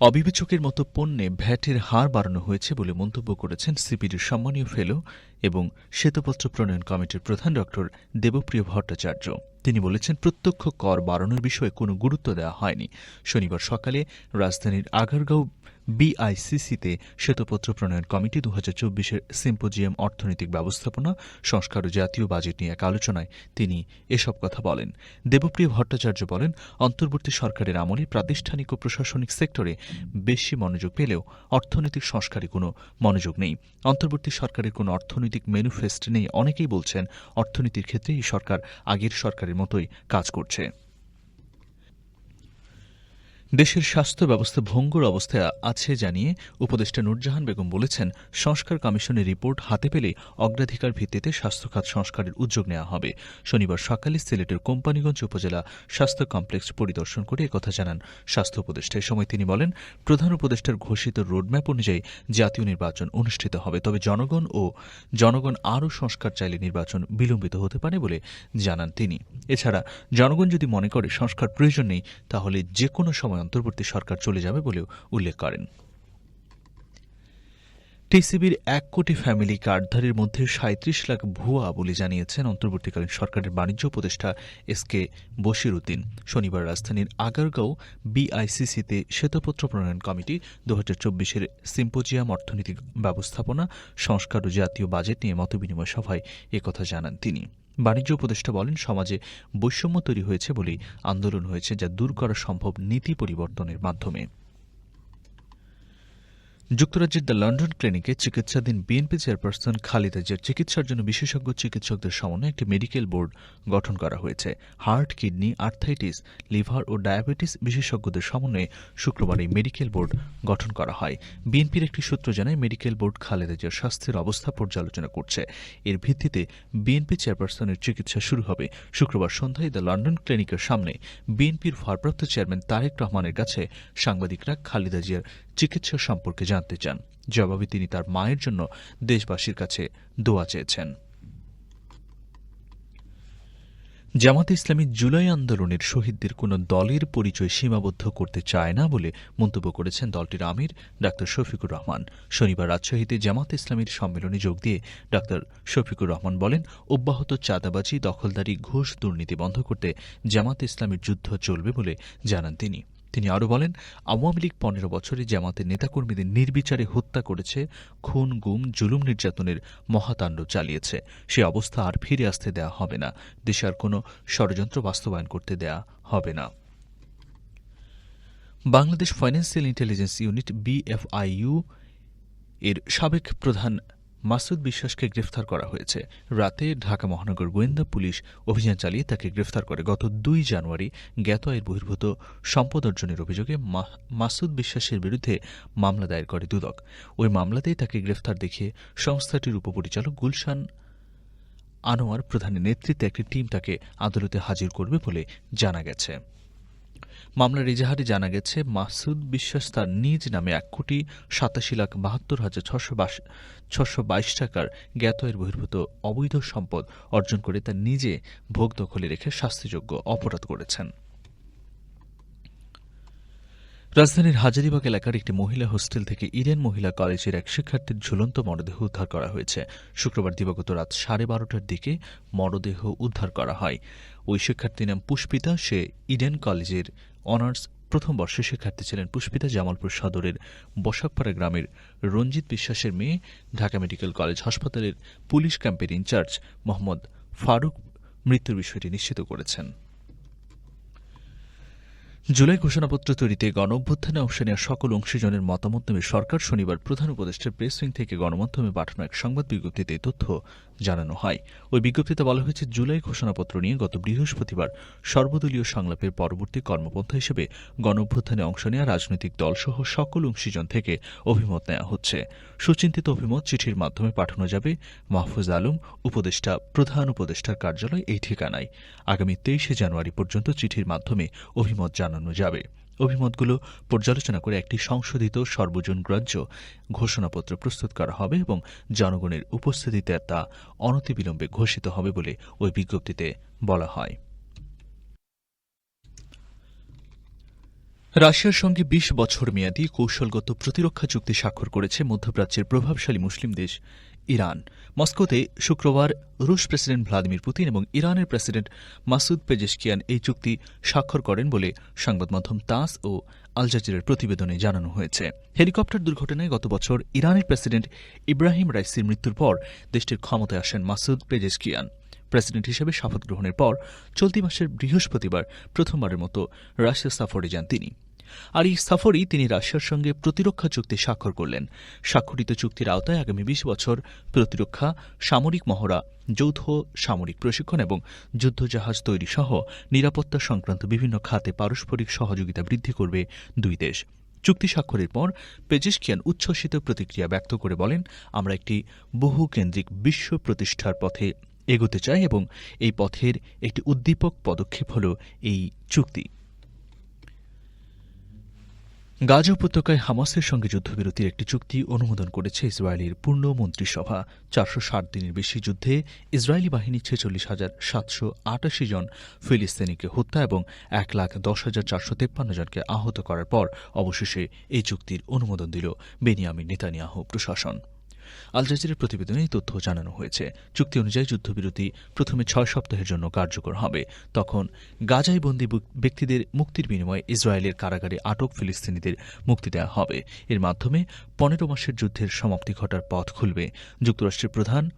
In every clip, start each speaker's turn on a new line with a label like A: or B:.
A: অবিবেচকের মতো পণ্যে ভ্যাটের হার বাড়ানো হয়েছে বলে মন্তব্য করেছেন সিপিডির সম্মানীয় ফেলো এবং শ্বেতপত্র প্রণয়ন কমিটির প্রধান ড. দেবপ্রিয় ভট্টাচার্য। তিনি বলেছেন, প্রত্যক্ষ কর বাড়ানোর বিষয়ে কোনো গুরুত্ব দেওয়া হয়নি। শনিবার সকালে রাজধানীর আগারগাঁও বিআইসিসিতে শ্বেতপত্র প্রণয়ন কমিটি দু হাজার চব্বিশের সিম্পোজিয়াম অর্থনৈতিক ব্যবস্থাপনা, সংস্কার ও জাতীয় বাজেট নিয়ে এক আলোচনায় তিনি এসব কথা বলেন। দেবপ্রিয় ভট্টাচার্য বলেন, অন্তর্বর্তী সরকারের আমলে প্রাতিষ্ঠানিক ও প্রশাসনিক সেক্টরে বেশি মনোযোগ পেলেও অর্থনৈতিক সংস্কারে কোনো মনোযোগ নেই। অন্তর্বর্তী সরকারের কোনো অর্থনৈতিক ম্যানুফেস্ট নেই, অনেকেই বলছেন অর্থনীতির ক্ষেত্রে এই সরকার আগের সরকারের মতোই কাজ করছে। দেশের স্বাস্থ্য ব্যবস্থা ভঙ্গুর অবস্থায় আছে জানিয়ে উপদেষ্টা নুরজাহান বেগম বলেছেন, সংস্কার কমিশনের রিপোর্ট হাতে পেলে অগ্রাধিকার ভিত্তিতে স্বাস্থ্যখাত সংস্কারের উদ্যোগ নেওয়া হবে। শনিবার সকালে সিলেটের কোম্পানিগঞ্জ উপজেলা স্বাস্থ্য কমপ্লেক্স পরিদর্শন করে একথা জানান স্বাস্থ্য উপদেষ্টা। সময় তিনি বলেন, প্রধান উপদেষ্টার ঘোষিত রোডম্যাপ অনুযায়ী জাতীয় নির্বাচন অনুষ্ঠিত হবে, তবে জনগণ ও জনগণ আরও সংস্কার চাইলে নির্বাচন বিলম্বিত হতে পারে বলে জানান তিনি। এছাড়া জনগণ যদি মনে করে সংস্কার প্রয়োজন নেই, তাহলে যে কোনো সময় অন্তর্বর্তী সরকার চলে যাবে বলেও উল্লেখ করেন। টিসিবির এক কোটি ফ্যামিলি কার্ডধারীর মধ্যে সাঁত্রিশ লাখ ভুয়া বলে জানিয়েছেন অন্তর্বর্তীকালীন সরকারের বাণিজ্য উপদেষ্টা এস কে বশির উদ্দিন শনিবার রাজধানীর আগারগাঁও বিআইসিসিতে শ্বেতপত্র প্রণয়ন কমিটি দু হাজার চব্বিশের সিম্পোজিয়াম অর্থনৈতিক ব্যবস্থাপনা, সংস্কার ও জাতীয় বাজেট নিয়ে মতবিনিময় সভায় একথা জানান তিনি। বাণিজ্য উপদেষ্টা বলেন, সমাজে বৈষম্য তৈরি হয়েছে বলেই আন্দোলন হয়েছে যা দূর করা সম্ভব নীতি পরিবর্তনের মাধ্যমে। যুক্তরাজ্যের দ্য লন্ডন ক্লিনিকে চিকিৎসাধীন বিএনপি চেয়ারপারসন খালিদা চিকিৎসার জন্য বিশেষজ্ঞ চিকিৎসকদের সমন্বয়ে একটি মেডিকেল বোর্ড গঠন করা হয়েছে। হার্ট, কিডনি আর্থাইটিস লিভার ও ডায়াবেটিস বিশেষজ্ঞদের সমন্বয়ে শুক্রবার এই মেডিকেল বোর্ড গঠন করা হয়। বিএনপির একটি সূত্র জানায়, মেডিকেল বোর্ড খালেদা স্বাস্থ্যের অবস্থা পর্যালোচনা করছে। এর ভিত্তিতে বিএনপি চেয়ারপারসনের চিকিৎসা শুরু হবে শুক্রবার সন্ধ্যায় দ্য লন্ডন ক্লিনিকের সামনে। বিএনপির ভারপ্রাপ্ত চেয়ারম্যান তারেক রহমানের কাছে সাংবাদিকরা খালিদা চিকিৎসা সম্পর্কে জানতে চান। জবাবে তিনি তার মায়ের জন্য দেশবাসীর কাছে দোয়া চেয়েছেন। জামাতে ইসলামী জুলাই আন্দোলনের শহীদদের কোনো দলের পরিচয় সীমাবদ্ধ করতে চায় না বলে মন্তব্য করেছেন দলটির আমির ডাক্তার শফিকুর রহমান। শনিবার রাজশাহীতে জামাত ইসলামীর সম্মেলনে যোগ দিয়ে ডাক্তার শফিকুর রহমান বলেন, অব্যাহত চাঁদাবাজি, দখলদারি, ঘুষ দুর্নীতি বন্ধ করতে জামাত ইসলামীর যুদ্ধ চলবে বলে জানান তিনি। তিনি আরও বলেন, আওয়ামী লীগ পনেরো বছরে জামাতের নেতাকর্মীদের নির্বিচারে হত্যা করেছে, খুন, গুম, জুলুম নির্যাতনের মহাতাণ্ড চালিয়েছে। সে অবস্থা আর ফিরে আসতে দেয়া হবে না। দেশে আর কোনো ষড়যন্ত্র বাস্তবায়ন করতে দেয়া হবে না। Bangladesh financial intelligence unit, BFIU, এর সাবেক প্রধান মাসুদ বিশ্বাসকে গ্রেফতার করা হয়েছে। রাতে ঢাকা মহানগর গোয়েন্দা পুলিশ অভিযান চালিয়ে তাকে গ্রেফতার করে গত দুই জানুয়ারি জ্ঞাত আয়ের বহির্ভূত সম্পদ অর্জনের অভিযোগে মাসুদ বিশ্বাসের বিরুদ্ধে মামলা দায়ের করে দুদক। ওই মামলাতেই তাকে গ্রেফতার দেখিয়ে সংস্থাটির উপপরিচালক গুলশান আনোয়ার প্রধানের নেতৃত্বে একটি টিম তাকে আদালতে হাজির করবে বলে জানা গেছে। মামলার এজাহারে জানা গেছে, মাসুদ বিশ্বাস তার নিজ নামে এক কোটি সাতাশি লাখ বাহাত্তর হাজার ছশো বাইশ টাকার জ্ঞাত এর বহির্ভূত অবৈধ সম্পদ অর্জন করে তার নিজে ভোগ দখলে রেখে শাস্তিযোগ্য অপরাধ করেছেন। রাজধানীর হাজারিবাগ এলাকার একটি মহিলা হোস্টেল থেকে ইডেন মহিলা কলেজের এক শিক্ষার্থীর ঝুলন্ত মরদেহ উদ্ধার করা হয়েছে। শুক্রবার দিবাগত রাত সাড়ে বারোটার দিকে মরদেহ উদ্ধার করা হয়। ওই শিক্ষার্থীর নাম পুষ্পিতা। সে ইডেন কলেজের অনার্স প্রথম বর্ষের শিক্ষার্থী ছিলেন পুষ্পিতা জামালপুর সদরের বসাকপাড়া গ্রামের রঞ্জিত বিশ্বাসের মেয়ে। ঢাকা মেডিকেল কলেজ হাসপাতালের পুলিশ ক্যাম্পের ইনচার্জ মোহাম্মদ ফারুক মৃত্যুর বিষয়টি নিশ্চিত করেছেন। জুলাই ঘোষণাপত্র তৈরিতে গণ অভ্যুত্থানে অংশ নেওয়া সকল অংশীজনের মতামত নেবে সরকার। শনিবার প্রধান উপদেষ্টার প্রেস উইং থেকে গণমাধ্যমে পাঠানো এক সংবাদ বিজ্ঞপ্তিতে তথ্য জানানো হয়। ওই বিজ্ঞপ্তিতে বলা হয়েছে, জুলাই ঘোষণাপত্র নিয়ে গত বৃহস্পতিবার সর্বদলীয় সংলাপের পরবর্তী কর্মপন্থা হিসেবে গণ অভ্যুত্থানে অংশ নেওয়া রাজনৈতিক দলসহ সকল অংশীজন থেকে অভিমত নেওয়া হচ্ছে। সুচিন্তিত অভিমত চিঠির মাধ্যমে পাঠানো যাবে। মাহফুজ আলম, উপদেষ্টা, প্রধান উপদেষ্টার কার্যালয় এই ঠিকানায়। আগামী তেইশে জানুয়ারি পর্যন্ত চিঠির মাধ্যমে অভিমত জানানো যাবে। অভিমতগুলো পর্যালোচনা করে একটি সংশোধিত সর্বজন গ্রাহ্য ঘোষণাপত্র প্রস্তুত করা হবে এবং জনগণের উপস্থিতিতে তা অনতিবিলম্বে ঘোষিত হবে বলে ওই বিজ্ঞপ্তিতে বলা হয়। রাশিয়ার সঙ্গে ২০ বছর মেয়াদী কৌশলগত প্রতিরক্ষা চুক্তি স্বাক্ষর করেছে মধ্যপ্রাচ্যের প্রভাবশালী মুসলিম দেশ। ইরান। মস্কোতে শুক্রবার রুশ প্রেসিডেন্ট ভ্লাদিমির পুতিন এবং ইরানের প্রেসিডেন্ট মাসুদ পেজেশকিয়ান এই চুক্তি স্বাক্ষর করেন বলে সংবাদ মাধ্যম তাস ও আল জাজিরের প্রতিবেদনে জানানো হয়েছে। হেলিকপ্টার দুর্ঘটনায় গত বছর ইরানের প্রেসিডেন্ট ইব্রাহিম রাইসির মৃত্যুর পর দেশটির ক্ষমতায় আসেন মাসুদ পেজেশকিয়ান। প্রেসিডেন্ট হিসেবে শপথ গ্রহণের পর চলতি মাসের বৃহস্পতিবার প্রথমবারের মতো রাশিয়া সফরে যান তিনি। আর এই সফরেই তিনি রাশিয়ার সঙ্গে প্রতিরক্ষা চুক্তি স্বাক্ষর করলেন। স্বাক্ষরিত চুক্তির আওতায় আগামী বিশ বছর প্রতিরক্ষা, সামরিক মহড়া, যৌথ সামরিক প্রশিক্ষণ এবং যুদ্ধজাহাজ তৈরি সহ নিরাপত্তা সংক্রান্ত বিভিন্ন খাতে পারস্পরিক সহযোগিতা বৃদ্ধি করবে দুই দেশ। চুক্তি স্বাক্ষরের পর পেজিশকিয়ান উচ্ছ্বসিত প্রতিক্রিয়া ব্যক্ত করে বলেন, আমরা একটি বহুকেন্দ্রিক বিশ্ব প্রতিষ্ঠার পথে এগোতে চাই এবং এই পথের একটি উদ্দীপক পদক্ষেপ হল এই চুক্তি। গাজা উপত্যকায় হামাসের সঙ্গে যুদ্ধবিরতির একটি চুক্তি অনুমোদন করেছে ইসরায়েলের পূর্ণ মন্ত্রিসভা। চারশো ষাট দিনের বেশি যুদ্ধে ইসরায়েলি বাহিনী ছেচল্লিশ হাজার সাতশো আটাশি জন ফিলিস্তিনিকে হত্যা এবং এক লাখ দশ হাজার চারশো তেপ্পান্ন জনকে আহত করার পর অবশেষে এই চুক্তির অনুমোদন দিল বেনিয়ামিন নেতানিয়াহ প্রশাসন। আল জাজিরের প্রতিবেদনে এই তথ্য জানানো হয়েছে। চুক্তি অনুযায়ী যুদ্ধবিরতি প্রথমে ছয় সপ্তাহের জন্য কার্যকর হবে। তখন গাজায় বন্দী ব্যক্তিদের মুক্তির বিনিময়ে ইসরায়েলের কারাগারে আটক ফিলিস্তিনিদের মুক্তি দেওয়া হবে। এর মাধ্যমে পনেরো মাসের যুদ্ধের সমাপ্তি ঘটার পথ খুলবে। যুক্তরাষ্ট্রের প্রধান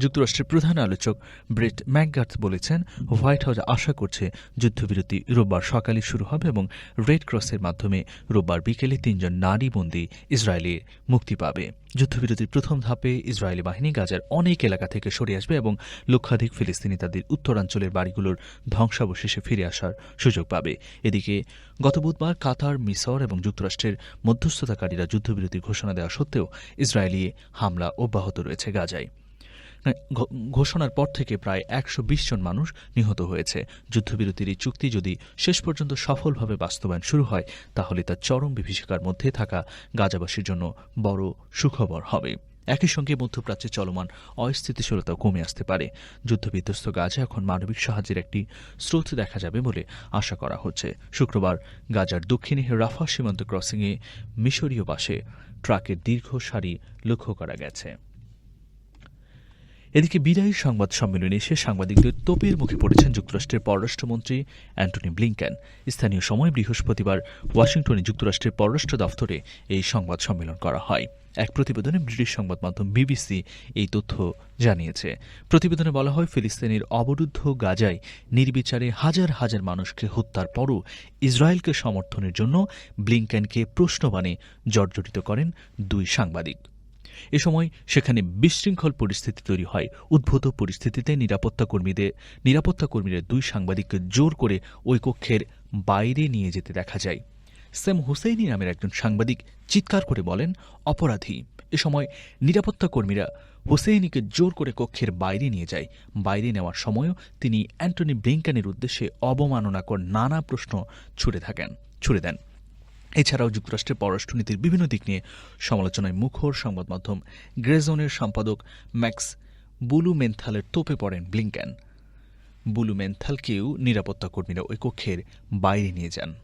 A: যুক্তরাষ্ট্রের প্রধান আলোচক ব্রেট ম্যাকগার্থ বলেছেন, হোয়াইট হাউস আশা করছে যুদ্ধবিরতি রোববার সকালে শুরু হবে এবং রেড ক্রসের মাধ্যমে রোববার বিকেলে তিনজন নারী বন্দী ইসরায়েলে মুক্তি পাবে। যুদ্ধবিরতির প্রথম ধাপে ইসরায়েলি বাহিনী গাজার অনেক এলাকা থেকে সরে আসবে এবং লক্ষাধিক ফিলিস্তিনি তাদের উত্তরাঞ্চলের বাড়িগুলোর ধ্বংসাবশেষে ফিরে আসার সুযোগ পাবে। এদিকে, গত বুধবার কাতার, মিসর এবং যুক্তরাষ্ট্রের মধ্যস্থতাকারীরা যুদ্ধবিরতির ঘোষণা দেওয়া সত্ত্বেও ইসরায়েলি হামলা অব্যাহত রয়েছে গাজায়। ঘোষণার পর থেকে প্রায় একশো বিশ জন মানুষ নিহত হয়েছে। যুদ্ধবিরতির এই চুক্তি যদি শেষ পর্যন্ত সফলভাবে বাস্তবায়ন শুরু হয়, তাহলে তা চরম বিভীষিকার মধ্যে থাকা গাজাবাসীর জন্য বড় সুখবর হবে। একই সঙ্গে মধ্যপ্রাচ্যে চলমান অস্থিতিশীলতা কমে আসতে পারে। যুদ্ধবিধ্বস্ত গাজা এখন মানবিক সাহায্যের একটি স্রোত দেখা যাবে বলে আশা করা হচ্ছে। শুক্রবার গাজার দক্ষিণে রাফা সীমান্ত ক্রসিংয়ে মিশরীয় বাসে ট্রাকের দীর্ঘ সারি লক্ষ্য করা গেছে। এদিকে বিদায়ী সংবাদ সম্মেলনে এসে সাংবাদিকদের তোপের মুখে পড়েছেন যুক্তরাষ্ট্রের পররাষ্ট্রমন্ত্রী অ্যান্টনি ব্লিংকেন। স্থানীয় সময় বৃহস্পতিবার ওয়াশিংটনে যুক্তরাষ্ট্রের পররাষ্ট্র দফতরে এই সংবাদ সম্মেলন করা হয়। এক প্রতিবেদনে ব্রিটিশ সংবাদ মাধ্যম বিবিসি এই তথ্য জানিয়েছে। প্রতিবেদনে বলা হয়, ফিলিস্তিনের অবরুদ্ধ গাজায় নির্বিচারে হাজার হাজার মানুষকে হত্যার পরও ইসরায়েলকে সমর্থনের জন্য ব্লিংকেনকে প্রশ্নবাণে জর্জরিত করেন দুই সাংবাদিক। এ সময় সেখানে বিশৃঙ্খল পরিস্থিতি তৈরি হয়। উদ্ভূত পরিস্থিতিতে নিরাপত্তা কর্মীদের নিরাপত্তা কর্মীদের দুই সাংবাদিককে জোর করে ওই কক্ষের বাইরে নিয়ে যেতে দেখা যায়। সেম হুসেইনি নামের একজন সাংবাদিক চিৎকার করে বলেন, অপরাধী। এ সময় নিরাপত্তা কর্মীরা হোসেইনিকে জোর করে কক্ষের বাইরে নিয়ে যায়। বাইরে নেওয়ার সময়ও তিনি অ্যান্টনি ব্লিংকানের উদ্দেশ্যে অবমাননাকর নানা প্রশ্ন ছুড়ে থাকেন, ছুড়ে দেন। এছাড়াও যুক্তরাষ্ট্রের পররাষ্ট্রনীতির বিভিন্ন দিক নিয়ে সমালোচনায় মুখর সংবাদ মাধ্যম গ্রেজনের সম্পাদক ম্যাক্স বুলু মেন্থালের তোপে পড়েন ব্লিংকেন। বুলু মেন্থালকেও নিরাপত্তা কর্মীরা ওই কক্ষের বাইরে নিয়ে যান।